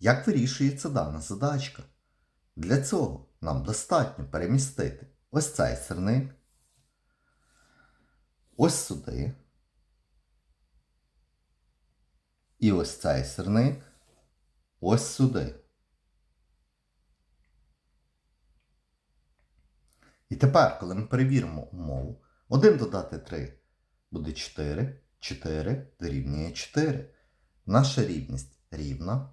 Як вирішується дана задачка? Для цього нам достатньо перемістити ось цей сирник, ось сюди. І ось цей сирник ось сюди. І тепер, коли ми перевіримо умову, 1 додати 3 буде 4, 4 дорівнює 4. Наша рівність рівна,